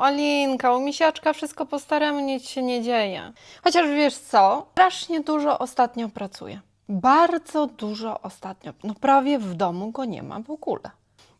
Alinka, u misiaczka wszystko po staremu, nic się nie dzieje. Chociaż wiesz co, strasznie dużo ostatnio pracuje. Bardzo dużo ostatnio. No prawie w domu go nie ma w ogóle.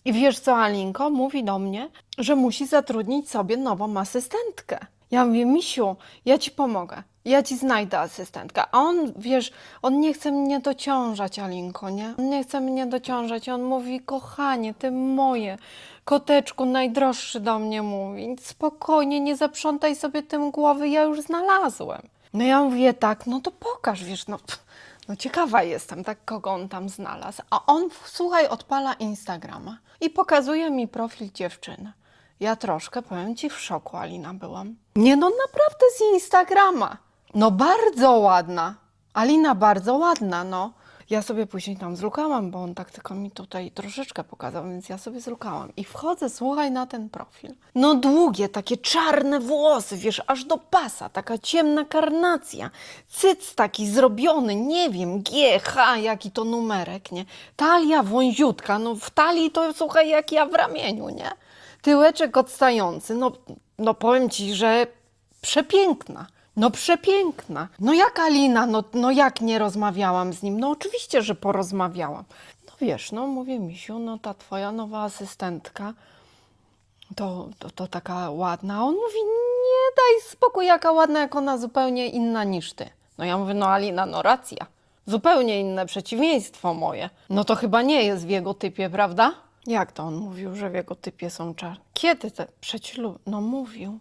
I wiesz co, Alinko mówi do mnie, że musi zatrudnić sobie nową asystentkę. Ja mówię, Misiu, ja ci pomogę. Ja ci znajdę asystentkę. A on, wiesz, on nie chce mnie dociążać, Alinko, nie? On nie chce mnie dociążać. On mówi, kochanie, ty moje, koteczku najdroższy do mnie mówi. Spokojnie, nie zaprzątaj sobie tym głowy, ja już znalazłem. No ja mówię tak, no to pokaż, wiesz, no, pff, no ciekawa jestem, tak kogo on tam znalazł. A on, słuchaj, odpala Instagrama i pokazuje mi profil dziewczyny. Ja troszkę, powiem ci, w szoku, Alina, byłam. Nie no, naprawdę z Instagrama. No bardzo ładna. Alina bardzo ładna, no. Ja sobie później tam zlukałam, bo on tak tylko mi tutaj troszeczkę pokazał, więc ja sobie zlukałam. I wchodzę, słuchaj, na ten profil. No długie, takie czarne włosy, wiesz, aż do pasa, taka ciemna karnacja. Cyc taki zrobiony, nie wiem, G, H, jaki to numerek, nie? Talia wąziutka, no w talii to słuchaj, jak ja w ramieniu, nie? Tyłeczek odstający, no, no powiem ci, że przepiękna. No przepiękna. No jak Alina, no, no jak nie rozmawiałam z nim? No oczywiście, że porozmawiałam. No wiesz, no mówię Misiu, no ta twoja nowa asystentka to, to, to taka ładna. A on mówi, nie daj spokój, jaka ładna, jak ona zupełnie inna niż ty. No ja mówię, no Alina, no racja. Zupełnie inne przeciwieństwo moje. No to chyba nie jest w jego typie, prawda? Jak to on mówił, że w jego typie są czarne? Kiedy te prześlub... No mówił.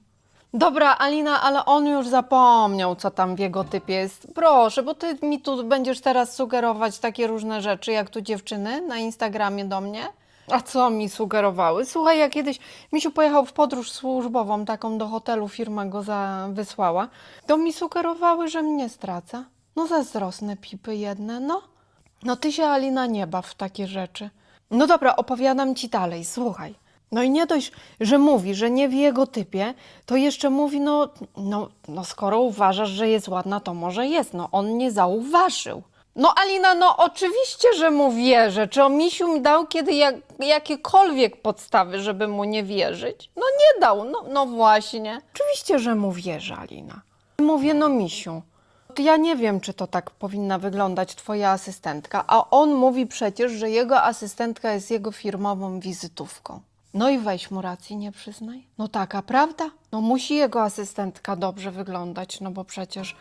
Dobra, Alina, ale on już zapomniał, co tam w jego typie jest. Proszę, bo ty mi tu będziesz teraz sugerować takie różne rzeczy, jak tu dziewczyny na Instagramie do mnie. A co mi sugerowały? Słuchaj, ja kiedyś Misiu pojechał w podróż służbową, taką do hotelu, firma go za, wysłała, to mi sugerowały, że mnie straca. No zazdrosne pipy jedne, no. No ty się, Alina, nie baw w takie rzeczy. No dobra, opowiadam ci dalej, słuchaj. No i nie dość, że mówi, że nie w jego typie, to jeszcze mówi, no, no, no skoro uważasz, że jest ładna, to może jest. No on nie zauważył. No Alina, no oczywiście, że mu wierzę. Czy o misiu mi dał kiedy jak, jakiekolwiek podstawy, żeby mu nie wierzyć? No nie dał, no, no właśnie. Oczywiście, że mu wierzę, Alina. Mówię, no misiu, ja nie wiem, czy to tak powinna wyglądać twoja asystentka, a on mówi przecież, że jego asystentka jest jego firmową wizytówką. No i weź mu racji, nie przyznaj. No taka prawda? No musi jego asystentka dobrze wyglądać, no bo przecież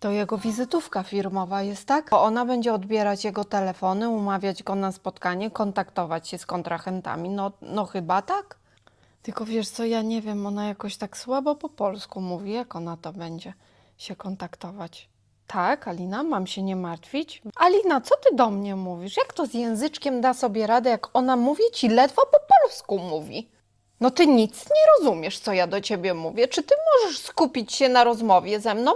to jego wizytówka firmowa jest, tak? Bo ona będzie odbierać jego telefony, umawiać go na spotkanie, kontaktować się z kontrahentami. No, no chyba tak. Tylko wiesz co, ja nie wiem, ona jakoś tak słabo po polsku mówi, jak ona to będzie się kontaktować. Tak, Alina, mam się nie martwić. Alina, co ty do mnie mówisz? Jak to z języczkiem da sobie radę, jak ona mówi ci ledwo po polsku mówi? No ty nic nie rozumiesz, co ja do ciebie mówię. Czy ty możesz skupić się na rozmowie ze mną?